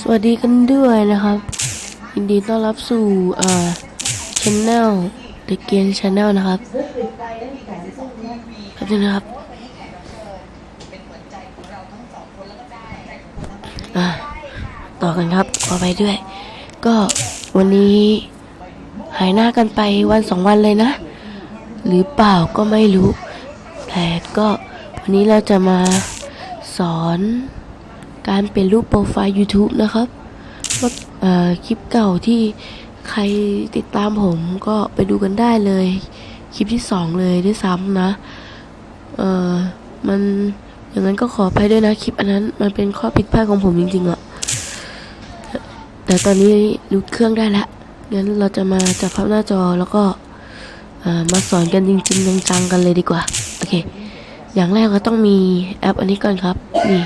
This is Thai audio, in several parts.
สวัสดีกันด้วยนะครับ ยินดีต้อนรับสู่อ่าช anel The Game Channel นะครับแป๊บนึงนะครับอ่าต่อกันครับขอไปด้วย ก็วันนี้หายหน้ากันไปวันสองวันเลยนะ หรือเปล่าก็ไม่รู้แต่ก็วันนี้เราจะมาสอน การเปลี่ยนรูปโปรไฟล์ YouTube นะครับว่าคลิปเก่าที่ใครติดตามผมก็ไปดูกันได้เลย คลิปที่สองเลยด้วยซ้ำนะ เออมันอย่างนั้นก็ขออภัยด้วยนะคลิปอันนั้น มันเป็นข้อผิดพลาดของผมจริงๆอะแต่ตอนนี้รู้เครื่องได้แล้งั้นเราจะมาจับภาพหน้าจอแล้วก็มาสอนกันจริงๆจังๆกันเลยดีกว่า โอเค อย่างแรกเราต้องมีแอปอันนี้ก่อนครับ นี่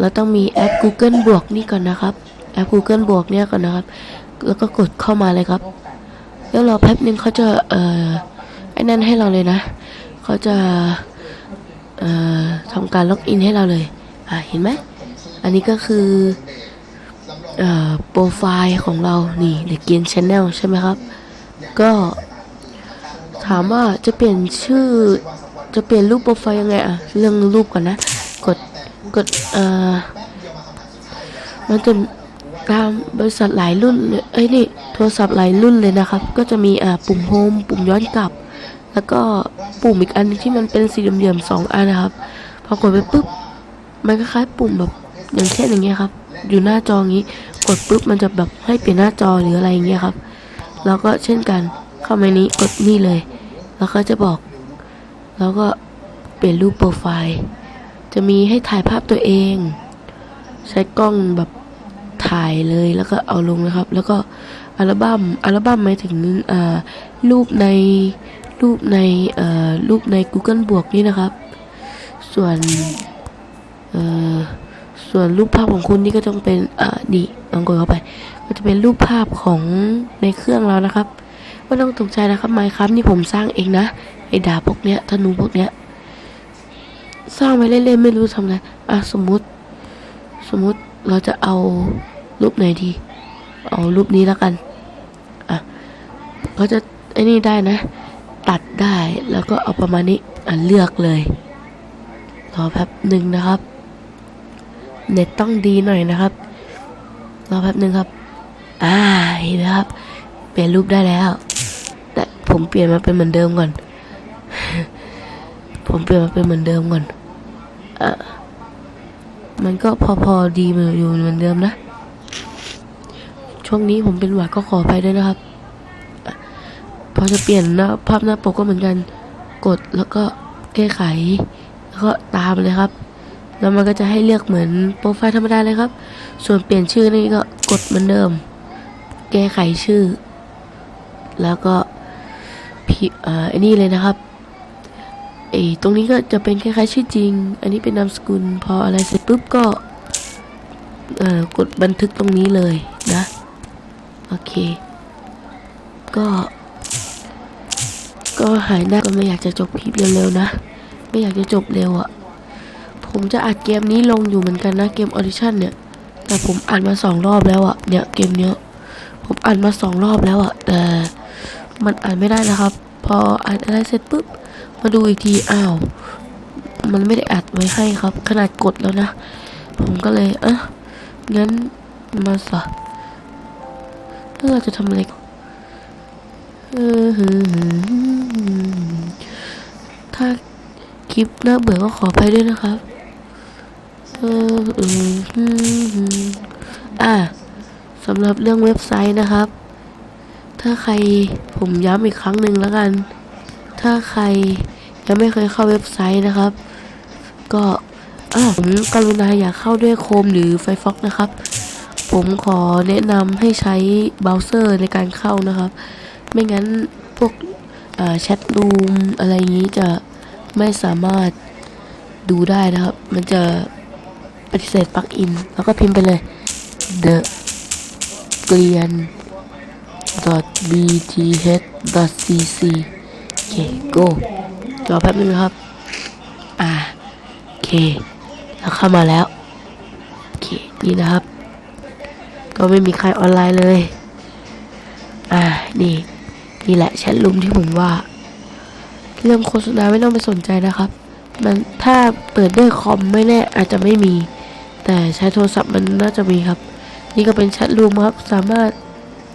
เราต้องมีแอป Google บวกนี่ก่อนนะครับ แอป Google บวกเนี่ยก่อนนะครับ แล้วก็กดเข้ามาเลยครับ แล้วรอแป๊บนึงเขาจะเอ่อไอ้นั่นให้เราเลยนะ เขาจะเอ่อทำการล็อกอินให้เราเลยอะเห็นไหมอันนี้ก็คือเอ่อโปรไฟล์ของเรา นี่ The Game Channel ใช่ไหมครับ ก็ถามว่าจะเปลี่ยนชื่อ จะเปลี่ยนรูปโปรไฟล์ยังไงอะเรื่องรูปก่อนนะ กดเอ่อมันจะตามบริษัทหลายรุ่นเลยเอ้ยนี่โทรศัพท์หลายรุ่นเลยนะครับ ก็จะมีอ่าปุ่มโฮมปุ่มย้อนกลับ แล้วก็ปุ่มอีกอันที่มันเป็นสี่เหลี่ยมๆสองอันนะครับ พอกดไปปุ๊บมันคล้ายปุ่มแบบอย่างเช่นอย่างเงี้ยครับ อยู่หน้าจออย่างงี้ กดปุ๊บมันจะแบบให้เปลี่ยนหน้าจอหรืออะไรอย่างเงี้ยครับ แล้วก็เช่นกันเข้ามานี้กดนี่เลย แล้วก็จะบอก แล้วก็เปลี่ยนรูปโปรไฟล์ จะมีให้ถ่ายภาพตัวเอง ใช้กล้องแบบถ่ายเลยแล้วก็เอาลงนะครับ แล้วก็อัลบั้มอัลบั้มหมายถึงรูปในรูปในรูปใน Google บวกนี่นะครับ ส่วนส่วนรูปภาพของคุณนี่ก็ต้องเป็นอ่านี่ลองกดเข้าไป ก็จะเป็นรูปภาพของในเครื่องเรานะครับไม่ต้องตกใจนะครับไมค์ครับนี่ผมสร้างเองนะไอ้ดาบพวกเนี้ยธนูพวกเนี้ย สร้างไปเล่นๆไม่รู้ทำอะไรอะสมมุติ สมมุติเราจะเอารูปไหนดี เอารูปนี้แล้วกันอะเขาจะไอ้นี่ได้นะ ตัดได้แล้วก็เอาประมาณนี้อะเลือกเลยรอแป๊บหนึ่งนะครับ เน็ตต้องดีหน่อยนะครับรอแป๊บหนึ่งครับ อ่าเห็นไหมครับ เปลี่ยนรูปได้แล้ว แต่ผมเปลี่ยนมาเป็นเหมือนเดิมก่อน ผมเปลี่ยนมาเป็นเหมือนเดิมก่อน อะมันก็พอพอๆดีมืออยู่เหมือนเดิมนะ ช่วงนี้ผมเป็นหวัดก็ขอไปด้วยนะครับอพอจะเปลี่ยนหน้าภาพหน้าปกก็เหมือนกัน กดแล้วก็แก้ไข แล้วก็ตามเลยครับ แล้วมันก็จะให้เลือกเหมือนโปรไฟล์ธรรมดาเลยครับ ส่วนเปลี่ยนชื่อนี่ก็กดเหมือนเดิม แก้ไขชื่อ แล้วก็พิเอ่อไอ้นี่เลยนะครับ ไอ้ตรงนี้ก็จะเป็นคล้ายๆชื่อจริง อันนี้เป็นนามสกุลพออะไรเสร็จปุ๊บก็กดบันทึกตรงนี้เลยนะ โอเค ก็ ก็หายหน้าก็ไม่อยากจะจบคลิปเร็วๆนะ ไม่อยากจะจบเร็วอะ่ะ ผมจะอัดเกมนี้ลงอยู่เหมือนกันนะเกมออดิชั่นเนี่ย แต่ผมอัดมาสองรอบแล้วอะ่ะ เนี่ยเกมเนี้ย ผมอัดมาสองรอบแล้วอะ่ะ แต่มันอ่านไม่ได้นะครับ พออ่านอะไรเสร็จปุ๊บ มาดูอีกทีอ้าว มันไม่ได้อัดไว้ให้ครับ ขนาดกดแล้วนะ ผมก็เลยเอะงั้นมาสะแล้วเราจะทำอะไรกถ้าคลิปน่าเบื่อก็ขอไปด้วยนะครับเออเออหืออะสำหรับเรื่องเว็บไซต์นะครับ ถ้าใครผมย้ำอีกครั้งหนึ่งแล้วกัน ถ้าใครยังไม่เคยเข้าเว็บไซต์นะครับ ก็ผมกรุณาอยากเข้าด้วยโคมหรือไฟฟ็อกนะครับ ผมขอแนะนำให้ใช้เบราว์เซอร์ในการเข้านะครับ ไม่งั้นพวกแชทรูมอะไรอย่างนี้จะไม่สามารถดูได้นะครับ มันจะปฏิเสธปลั๊กอิน แล้วก็พิมพ์ไปเลย the g l i โอเค go รอแป๊บนึงนะครับ อ่าโอเคแล้วเข้ามาแล้วโอเคนี่นะครับ ก็ไม่มีใครออนไลน์เลย อ่านี่นี่แหละแชทลุมที่ผมว่า เรื่องโฆษณาไม่ต้องไปสนใจนะครับ มันถ้าเปิดด้วยคอมไม่แน่อาจจะไม่มี แต่ใช้โทรศัพท์มันน่าจะมีครับ นี่ก็เป็นแชทรูมครับสามารถ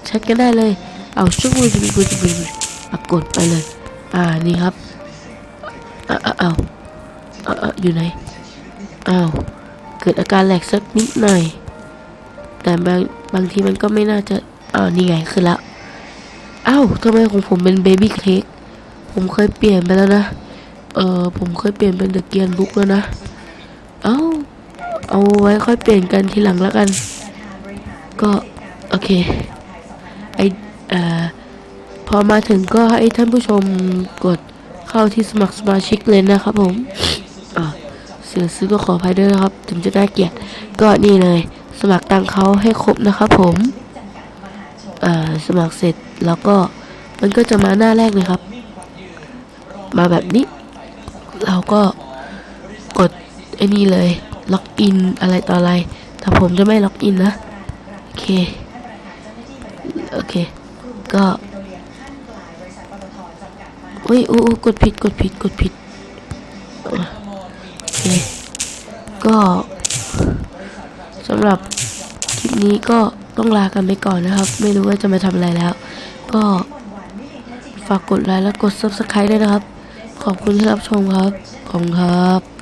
แชทกันได้เลย เอาชุบมือจุบมือจุบมือปรากฏไปเลย อ่า นี่ครับอ้าวอ้าวอา้าวอยู่ไหน อ้าว เกิดอาการแหลกสักนิดหน่อย แต่บางบางทีมันก็ไม่น่าจะ อ้าว นี่ไงขึ้นแล้วอ้าวทำไมของผมเป็นเบบี้เค้ก ผมเคยเปลี่ยนไปแล้วนะ เออผมเคยเปลี่ยนเป็นเดอะเกียนบุ๊กแล้วนะ เอ้า เอาไว้ค่อยเปลี่ยนกันทีหลังแล้วกัน ก็ โอเค ไอเอ่อ พอมาถึงก็ให้ท่านผู้ชมกดเข้าที่สมัครสมาชิกเลยนะครับผมเสียงซื้อก็ขออภัยด้วยนะครับ ถึงจะน่าเกลียดก็นี่เลย สมัครตังเขาให้ครบนะครับผมสมัครเสร็จแล้วก็มันก็จะมาหน้าแรกเลยครับ มาแบบนี้ เราก็กดไอ้นี่เลย ล็อกอินอะไรต่ออะไร แต่ผมจะไม่ล็อกอินนะ โอเค โอเค ก็ อุ้ยโอ้กดผิดกดผิดกดผิดอะโอเคก็สำหรับคลิปนี้ก็ต้องลากันไปก่อนนะครับ ไม่รู้ว่าจะมาทำอะไรแล้ว ก็ฝากกดไลค์และกด subscribe ด้วยนะครับ ขอบคุณที่รับชมครับ ขอบคุณครับ